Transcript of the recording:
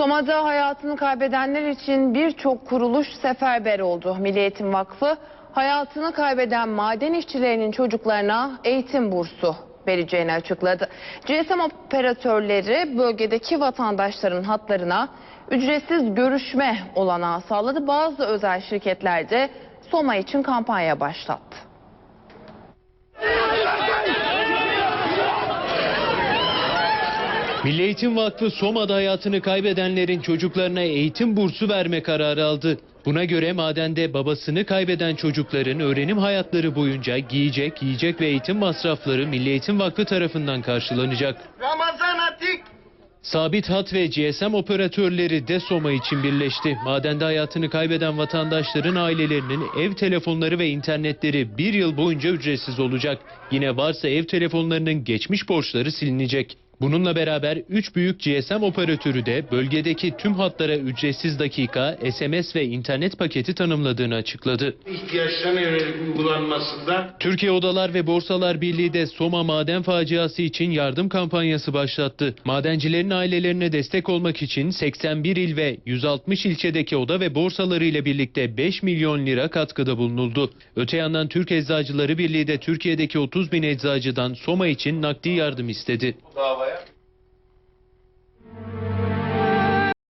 Soma'da hayatını kaybedenler için birçok kuruluş seferber oldu. Milli Eğitim Vakfı hayatını kaybeden maden işçilerinin çocuklarına eğitim bursu vereceğini açıkladı. GSM operatörleri bölgedeki vatandaşların hatlarına ücretsiz görüşme olanağı sağladı. Bazı özel şirketler de Soma için kampanya başlattı. Milli Eğitim Vakfı Soma'da hayatını kaybedenlerin çocuklarına eğitim bursu verme kararı aldı. Buna göre madende babasını kaybeden çocukların öğrenim hayatları boyunca giyecek, yiyecek ve eğitim masrafları Milli Eğitim Vakfı tarafından karşılanacak. Ramazan Atik. Sabit hat ve GSM operatörleri de Soma için birleşti. Madende hayatını kaybeden vatandaşların ailelerinin ev telefonları ve internetleri bir yıl boyunca ücretsiz olacak. Yine varsa ev telefonlarının geçmiş borçları silinecek. Bununla beraber 3 büyük GSM operatörü de bölgedeki tüm hatlara ücretsiz dakika, SMS ve internet paketi tanımladığını açıkladı. ihtiyaçlarına yönelik uygulanmasında Türkiye Odalar ve Borsalar Birliği de Soma maden faciası için yardım kampanyası başlattı. Madencilerin ailelerine destek olmak için 81 il ve 160 ilçedeki oda ve borsaları ile birlikte 5 milyon lira katkıda bulunuldu. Öte yandan Türk Eczacıları Birliği de Türkiye'deki 30 bin eczacıdan Soma için nakdi yardım istedi. davaya